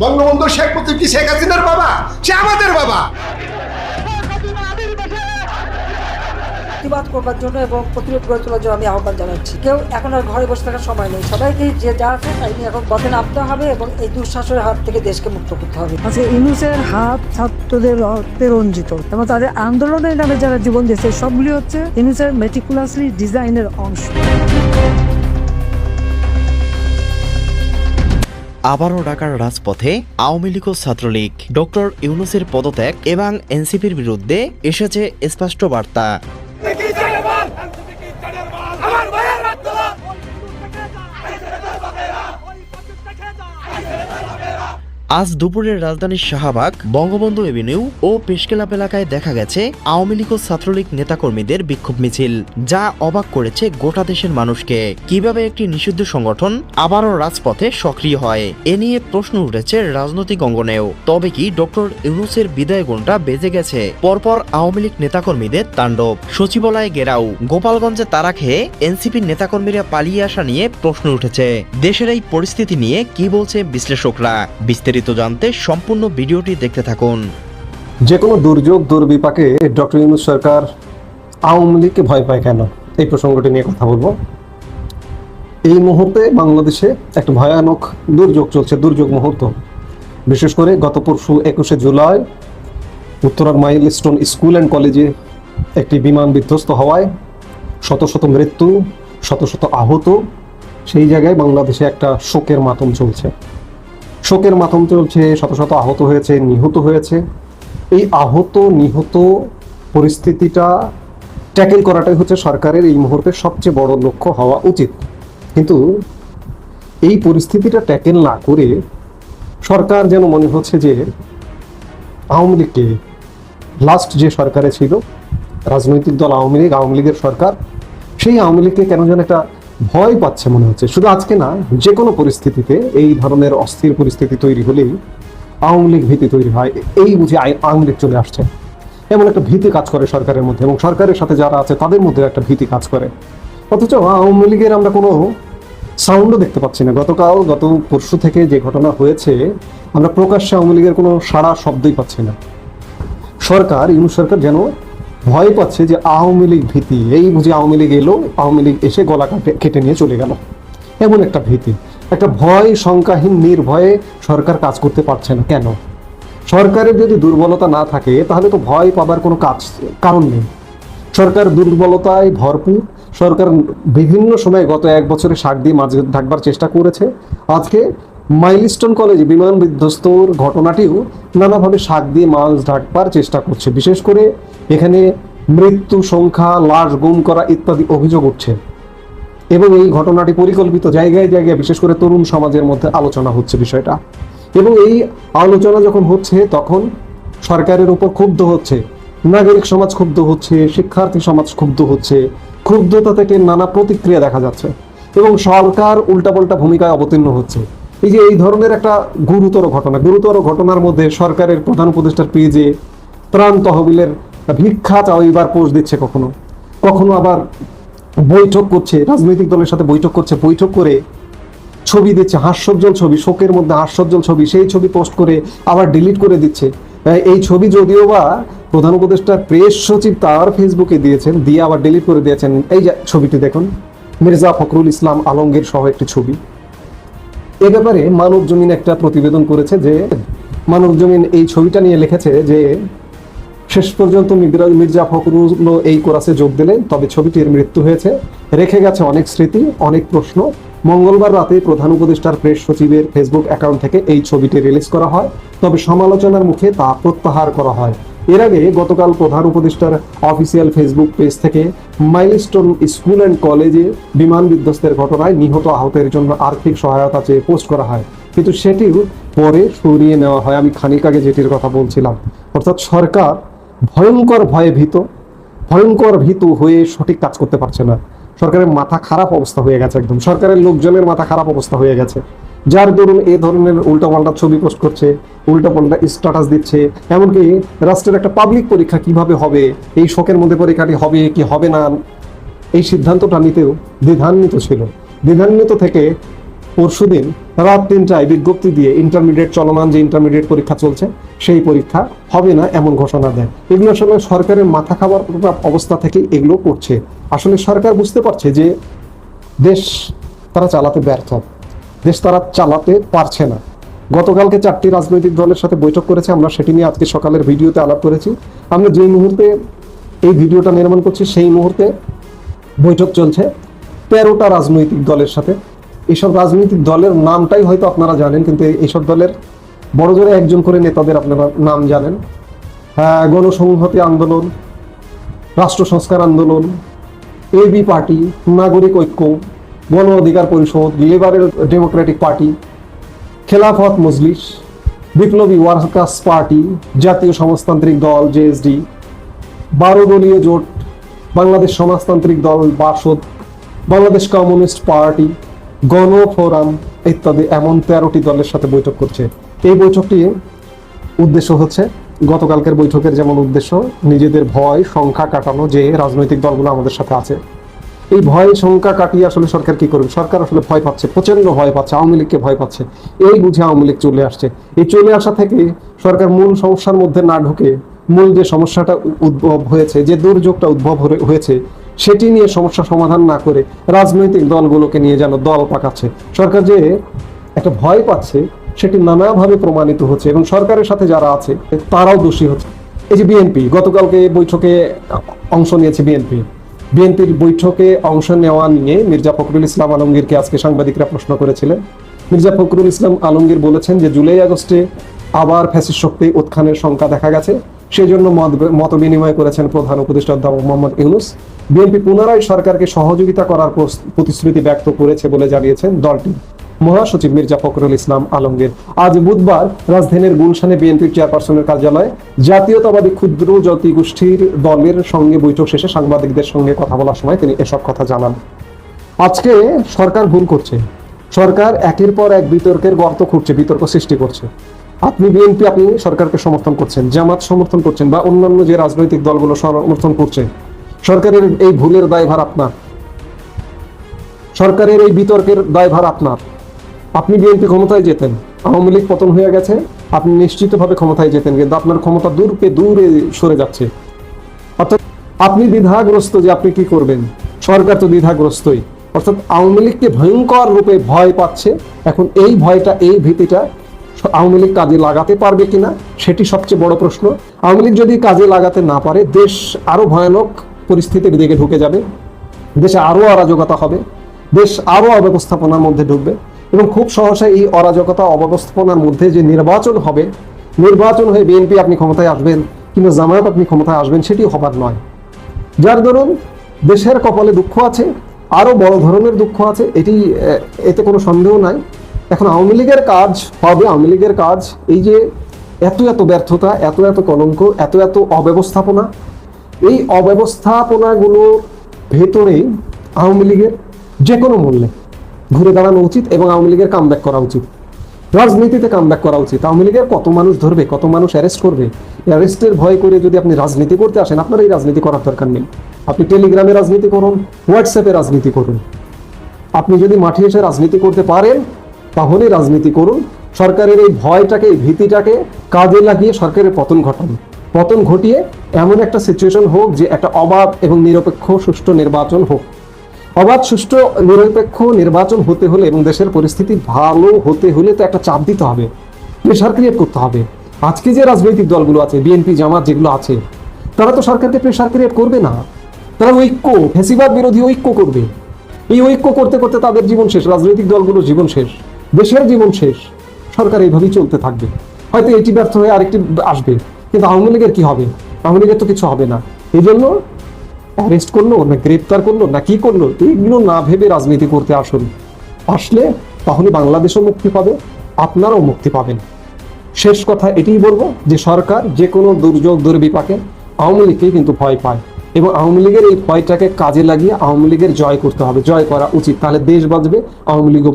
বঙ্গবন্ধু শেখ মুজিব কি শেখ হাসিনার বাবা? সে আমাদের বাবা। প্রতিবাদ করবার জন্য এবং প্রতিরোধ গড়ে তোলার জন্য আমি আহ্বান জানাচ্ছি। কেউ এখন আর ঘরে বসে থাকার সময় নেই। সবাইকে যে যা আছে তাই নিয়ে এখন পথে নামতে হবে এবং এই দুঃশাসনের হাত থেকে দেশকে মুক্ত করতে হবে। আজকে ইনুসের হাত ছাত্রদের রক্তে রঞ্জিত। এবং তাদের আন্দোলনের নামে যারা জীবন দিয়েছে সবগুলি হচ্ছে ইনুসের মেটিকুলাসলি ডিজাইনের অংশ। আবারও ঢাকার রাজপথে আওয়ামী লীগ ও ছাত্রলীগ ডক্টর ইউনুসের পদত্যাগ এবং এনসিপির বিরুদ্ধে এসেছে স্পষ্ট বার্তা। আজ দুপুরের রাজধানীর শাহবাগ, বঙ্গবন্ধু এভিনিউ ও পেশকেলাপ এলাকায় দেখা গেছে আওয়ামী লীগ ও ছাত্রলীগ নেতাকর্মীদের বিক্ষোভ মিছিল, যা অবাক করেছে গোটা দেশের মানুষকে। কীভাবে একটি নিষিদ্ধ সংগঠন আবারও রাজপথে সক্রিয় হয়? এ নিয়ে প্রশ্ন উঠেছে রাজনৈতিক অঙ্গনেও। তবে কি ডক্টর ইউনুসের বিদায় ঘণ্টা বেজে গেছে? পরপর আওয়ামী লীগ নেতাকর্মীদের তাণ্ডব। সচিবালয়ে গেরাও গোপালগঞ্জে তারা খেয়ে এনসিপির নেতাকর্মীরা পালিয়ে আসা নিয়ে প্রশ্ন উঠেছে। দেশের এই পরিস্থিতি নিয়ে কি বলছে বিশ্লেষকরা? বিস্তারিত জানতে সম্পূর্ণ ভিডিওটি দেখতে থাকুন। যে কোনো দুর্যোগ, দুর্বিপাকে ডক্টর ইউনুস সরকার আওয়ামী লীগকে ভয় পায় কেন? এই প্রসঙ্গটি নিয়ে কথা বলব। এই মুহূর্তে বাংলাদেশে একটা ভয়ানক দুর্যোগ চলছে, দুর্যোগ মুহূর্ত। বিশেষ করে গত পরশু একুশে জুলাই উত্তরার মাইলস্টোন স্কুল অ্যান্ড কলেজে একটি বিমান বিধ্বস্ত হওয়ায় শত শত মৃত্যু, শত শত আহত, সেই জায়গায় বাংলাদেশে একটা শোকের মাতম চলছে। শোকের মাতম চলছে, শত শত আহত হয়েছে, নিহত হয়েছে। এই আহত, নিহত পরিস্থিতিটা ট্যাকেল করাটাই হচ্ছে সরকারের এই মুহূর্তে সবচেয়ে বড় লক্ষ্য হওয়া উচিত। কিন্তু এই পরিস্থিতিটা ট্যাকেল না করে সরকার যেন মনে হচ্ছে যে আওয়ামী লীগকে লাস্ট যে সরকারে ছিল, রাজনৈতিক দল আওয়ামী লীগ, আওয়ামী লীগের সরকার, সেই আওয়ামী লীগকে কেন যেন একটা ভয় পাচ্ছে মনে হচ্ছে। শুধু আজকে না যে কোনো পরিস্থিতিতে এই ধরনের অস্থির পরিস্থিতি তৈরি হলেই আওয়ামী লীগ ভীতি তৈরি হয়। এই বুঝে আওয়ামী লীগ চলে আসছে। এমন একটা ভীতি কাজ করে সরকারের মধ্যে এবং সরকারের সাথে যারা আছে তাদের মধ্যে একটা ভীতি কাজ করে। অথচ আওয়ামী লীগের আমরা কোনো সাউন্ডও দেখতে পাচ্ছি না। গতকাল, গত পরশু থেকে যে ঘটনা হয়েছে, আমরা প্রকাশ্যে আওয়ামী লীগের কোনো সাড়া শব্দই পাচ্ছি না। সরকার ইউনু সরকার যেন ভয় পাচ্ছে যে আওয়ামী লীগ ভীতি। এই বুঝি আওয়ামী লীগ এলো, আওয়ামী লীগ এসে গলা কাটে, কেটে নিয়ে চলে গেল। এমন একটা ভীতি। একটা ভয় শঙ্কাহীন, নির্ভয়ে সরকার কাজ করতে পারছে না। কেন? সরকারের যদি দুর্বলতা না থাকে, তাহলে তো ভয় পাবার কোনো কাজ, কারণ নেই। সরকার দুর্বলতায় ভরপুর। সরকার বিভিন্ন সময় গত এক বছরে শাক দিয়ে মাছ ঢাকবার চেষ্টা করেছে। আজকে মাইলস্টোন কলেজে বিমান বিধ্বস্তর ঘটনাটিও নানাভাবে শাক দিয়ে মাছ ঢাকবার চেষ্টা করছে। বিশেষ করে এখানে মৃত্যু সংখ্যা, লাশ গুম করা ইত্যাদি অভিযোগ উঠছে। এবং এই ঘটনাটি পরিকল্পিত জায়গায় জায়গায়, বিশেষ করে তরুণ সমাজের মধ্যে আলোচনা হচ্ছে বিষয়টা। এবং এই আলোচনা যখন হচ্ছে, তখন সরকারের উপর ক্ষুব্ধ হচ্ছে, নাগরিক সমাজ ক্ষুব্ধ হচ্ছে, শিক্ষার্থী সমাজ ক্ষুব্ধ হচ্ছে, ক্ষুব্ধতা থেকে নানা প্রতিক্রিয়া দেখা যাচ্ছে। এবং সরকার উল্টাপাল্টা ভূমিকায় অবতীর্ণ হচ্ছে। এই যে এই ধরনের একটা গুরুতর ঘটনা, গুরুতর ঘটনার মধ্যে সরকারের প্রধান উপদেষ্টার পেজে ত্রাণ তহবিলের ভিক্ষা চাও চাওয়াইবার পোস্ট দিচ্ছে কখনো? কখনো আবার বৈঠক করছে, রাজনৈতিক দলের সাথে বৈঠক করছে, বৈঠক করে ছবি দিচ্ছে, হাস্যজ্জ্বল ছবি, শোকের মধ্যে হাস্যজ্জ্বল ছবি, সেই ছবি পোস্ট করে আবার ডিলিট করে দিচ্ছে। এই ছবি যদিও বা প্রধান উপদেষ্টার প্রেস সচিব তার ফেসবুকে দিয়েছেন, দিয়ে আবার ডিলিট করে দিয়েছেন। এই ছবিটি দেখুন, মির্জা ফখরুল ইসলাম আলমগীর সহ একটি ছবি। এ ব্যাপারে মানব জমিন একটা প্রতিবেদন করেছে যে মানব জমিন এই ছবিটা নিয়ে লিখেছে যে শেষ পর্যন্ত মির্জা- ফখরুল এই কোরাসে যোগ দিলেন, তবে ছবিটির মৃত্যু হয়েছে। রেখে গেছে অনেক স্মৃতি, অনেক প্রশ্ন। মঙ্গলবার রাতে প্রধান উপদেষ্টার প্রেস সচিবের ফেসবুক অ্যাকাউন্ট থেকে এই ছবিটি রিলিজ করা হয়। তবে সমালোচনার মুখে তা প্রত্যাহার করা হয়। এর আগে গতকাল প্রধান উপদেষ্টার অফিসিয়াল ফেসবুক পেজ থেকে মাইলস্টোন স্কুল অ্যান্ড কলেজে বিমান বিধ্বস্তের ঘটনায় নিহত আহতের জন্য আর্থিক সহায়তা চেয়ে পোস্ট করা হয়। কিন্তু সেটিও পরে সরিয়ে নেওয়া হয়। আমি খানিক আগে যেটির কথা বলছিলাম। অর্থাৎ সরকার ভয়ঙ্কর ভয়ে ভীত, ভয়ঙ্কর ভীতু হয়ে সঠিক কাজ করতে পারছে না। সরকারের মাথা খারাপ অবস্থা হয়ে গেছে একদম। সরকারের লোকজনের মাথা খারাপ অবস্থা হয়ে গেছে। যার দরুন এ ধরনের উল্টাপাল্টা ছবি পোস্ট করছে, উল্টাপাল্টা স্ট্যাটাস দিচ্ছে, এমনকি রাষ্ট্রের একটা পাবলিক পরীক্ষা কীভাবে হবে, এই শোকের মধ্যে পরীক্ষাটি হবে কি হবে না, এই সিদ্ধান্তটা নিতেও দ্বিধান্বিত ছিল। দ্বিধান্বিত থেকে পরশুদিন রাত তিনটায় বিজ্ঞপ্তি দিয়ে ইন্টারমিডিয়েট চলমান যে ইন্টারমিডিয়েট পরীক্ষা চলছে, সেই পরীক্ষা হবে না এমন ঘোষণা দেয়। এগুলো আসলে সরকারের মাথা খাবার অবস্থা থেকে এগুলো করছে। আসলে সরকার বুঝতে পারছে যে দেশ তারা চালাতে ব্যর্থ। দেশ তারা চালাতে পারছে না। গতকালকে চারটি রাজনৈতিক দলের সাথে বৈঠক করেছে, আমরা সেটি নিয়ে আজকে সকালের ভিডিওতে আলাপ করেছি। আমরা যে মুহূর্তে এই ভিডিওটা নির্মাণ করছি, সেই মুহূর্তে বৈঠক চলছে তেরোটা রাজনৈতিক দলের সাথে। এইসব রাজনৈতিক দলের নামটাই হয়তো আপনারা জানেন, কিন্তু এইসব দলের বড় জোরে একজন করে নেতাদের আপনারা নাম জানেন। গণসংহতি আন্দোলন, রাষ্ট্র সংস্কার আন্দোলন এবি পার্টি, নাগরিক ঐক্য গণ অধিকার পরিষদ, liberal Democratic party, Khelafat Majlis, বিপ্লবী ওয়ার্কার্স পার্টি, জাতীয় সমাজতান্ত্রিক দল জেএসডি বারো দলীয় জোট, বাংলাদেশ সমাজতান্ত্রিক দল BASAD Bangladesh Communist Party, Gono Forum ইত্যাদি এমন তেরোটি দলের সাথে বৈঠক করছে। এই বৈঠকটি উদ্দেশ্য হচ্ছে গতকালকের বৈঠকের যেমন উদ্দেশ্য, নিজেদের ভয়, সংখ্যা কাটানো যে রাজনৈতিক দলগুলো আমাদের সাথে আছে। এই ভয় সংখ্যা কাটিয়ে আসলে সরকার কি করবে? সরকার আসলে ভয় পাচ্ছে প্রচণ্ড ভয় পাচ্ছে, আওয়ামী লীগকে ভয় পাচ্ছে। এই বুঝে আওয়ামী লীগ চলে আসছে। এই চলে আসা থেকে সরকার মূল সমস্যার মধ্যে না ঢুকে মূল যে সমস্যাটা উদ্ভব হয়েছে, যে দুর্যোগটা উদ্ভব হয়ে- হয়েছে, সেটি নিয়ে সমস্যা সমাধান না করে রাজনৈতিক দলগুলোকে নিয়ে যেন দল পাকাচ্ছে। সরকার যে একটা ভয় পাচ্ছে, সেটি নানাভাবে প্রমাণিত হচ্ছে এবং সরকারের সাথে যারা আছে, তারাও দোষী হচ্ছে। এই যে বিএনপি, গতকালকে বৈঠকে অংশ নিয়েছে বিএনপি। বিএনপির বৈঠকে অংশ নেওয়া নিয়ে মির্জা ফখরুল ইসলাম আলমগীরকে আজকে সাংবাদিকরা প্রশ্ন করেছিলেন। মির্জা ফখরুল ইসলাম আলমগীর বলেছেন যে জুলাই আগস্টে আবার ফ্যাসিস শক্তি উৎখানের সংখ্যা দেখা গেছে। সেই জন্য মত বিনিময় করেছেন প্রধান উপদেষ্টা অধ্যাপক মোহাম্মদ ইউনুস। বিএনপি পুনরায় সরকারকে সহযোগিতা করার প্রতিশ্রুতি ব্যক্ত করেছে বলে জানিয়েছেন দলটি। মহাসচিব মির্জা ফখরুল ইসলাম আলমগীর। আজ বুধবার রাজধানীর গুলশানে বিএনপির চেয়ারপারসনের কার্যালয়ে জাতীয়তাবাদী ক্ষুদ্র জাতি গোষ্ঠীর দলের সঙ্গে বৈঠক শেষে সাংবাদিকদের সঙ্গে কথা বলার সময় তিনি এসব কথা জানান। আজকে সরকার ভুল করছে। সরকার একের পর এক বিতর্কের গর্ত খুঁড়ছে, বিতর্ক সৃষ্টি করছে। আপনি বিএনপি, আপনি সরকারকে সমর্থন করছেন, জামাত সমর্থন করছেন বা অন্যান্য যে রাজনৈতিক দলগুলো সমর্থন করছে, সরকারের এই ভুলের দায়ভার আপনার। সরকারের এই বিতর্কের দায়ভার আপনার। আপনি বিএনপি ক্ষমতায় যেতেন, আওয়ামী লীগ পতন হয়ে গেছে, আপনি নিশ্চিতভাবে ক্ষমতায় যেতেন, কিন্তু আপনার ক্ষমতা দূরকে দূরে সরে যাচ্ছে। অর্থাৎ আপনি দ্বিধাগ্রস্ত যে আপনি কি করবেন। সরকার তো দ্বিধাগ্রস্তই। অর্থাৎ আওয়ামী লীগকে ভয়ঙ্কর রূপে ভয় পাচ্ছে। এখন এই ভয়টা, এই ভীতিটা আওয়ামী লীগ কাজে লাগাতে পারবে কিনা, সেটি সবচেয়ে বড় প্রশ্ন। আওয়ামী লীগ যদি কাজে লাগাতে না পারে, দেশ আরও ভয়ানক পরিস্থিতির দিকে ঢুকে যাবে। দেশে আরও অরাজকতা হবে। দেশ আরও অব্যবস্থাপনার মধ্যে ঢুকবে। এবং খুব সহসা এই অরাজকতা অব্যবস্থাপনার মধ্যে যে নির্বাচন হবে, নির্বাচন হয়ে বিএনপি আপনি ক্ষমতায় আসবেন কিংবা জামায়াত আপনি ক্ষমতায় আসবেন, সেটি হবার নয়। যার দরুন দেশের কপালে দুঃখ আছে, আরও বড় ধরনের দুঃখ আছে, এটি এতে কোনো সন্দেহ নাই। এখন আওয়ামী লীগের কাজ হবে আওয়ামী লীগের কাজ, এই যে এত এত ব্যর্থতা, এত এত কলঙ্ক, এত এত অব্যবস্থাপনা, এই অব্যবস্থাপনাগুলোর ভেতরে আওয়ামী লীগের যে কোনো মূল্যে ঘুরে দাঁড়ানো উচিত এবং আওয়ামী লীগের কামব্যাক করা উচিত। রাজনীতিতে কামব্যাক করা উচিত। আওয়ামী লীগের কত মানুষ ধরবে, কত মানুষ অ্যারেস্ট করবে? অ্যারেস্টের ভয় করে যদি আপনি রাজনীতি করতে আসেন, আপনার এই রাজনীতি করার দরকার নেই। আপনি টেলিগ্রামে রাজনীতি করুন হোয়াটসঅ্যাপে রাজনীতি করুন। আপনি যদি মাঠে এসে রাজনীতি করতে পারেন, তাহলে রাজনীতি করুন। সরকারের এই ভয়টাকে, এই ভীতিটাকে কাজে লাগিয়ে সরকারের পতন ঘটান। পতন ঘটিয়ে এমন একটা সিচুয়েশন হোক যে একটা অবাধ এবং নিরপেক্ষ সুষ্ঠু নির্বাচন হোক। অবাধ, সুষ্ঠু, নিরপেক্ষ নির্বাচন হতে হলে এবং দেশের পরিস্থিতি ভালো হতে হলে তো একটা চাপ দিতে হবে প্রেশার ক্রিয়েট করতে হবে। আজকে যে রাজনৈতিক দলগুলো আছে বিএনপি জামাত যেগুলো আছে, তারা তো সরকারকে প্রেশার ক্রিয়েট করবে না। তারা ঐক্য, ফেসিবাদ বিরোধী ঐক্য করবে। এই ঐক্য করতে করতে তাদের জীবন শেষ, রাজনৈতিক দলগুলোর জীবন শেষ, দেশের জীবন শেষ। সরকার এইভাবেই চলতে থাকবে। হয়তো এটি ব্যর্থ হয়ে আরেকটি আসবে, কিন্তু আওয়ামী লীগের কি হবে? আওয়ামী লীগের তো কিছু হবে না। এই জন্য অ্যারেস্ট করল, না গ্রেপ্তার করল, না কি করল এইগুলো না ভেবে রাজনীতি করতে আসুন। আসলে তাহলে বাংলাদেশও মুক্তি পাবে, আপনারাও মুক্তি পাবেন। শেষ কথা এটাই বলব যে সরকার যে কোনো দুর্যোগ দুর্বিপাকে আওয়ামী লীগকে কিন্তু ভয় পায় এবং আওয়ামী লীগের এই ভয়টাকে কাজে লাগিয়ে আওয়ামী লীগের জয় করতে হবে। জয় করা উচিত, তাহলে দেশ বাঁচবে, আওয়ামী লীগও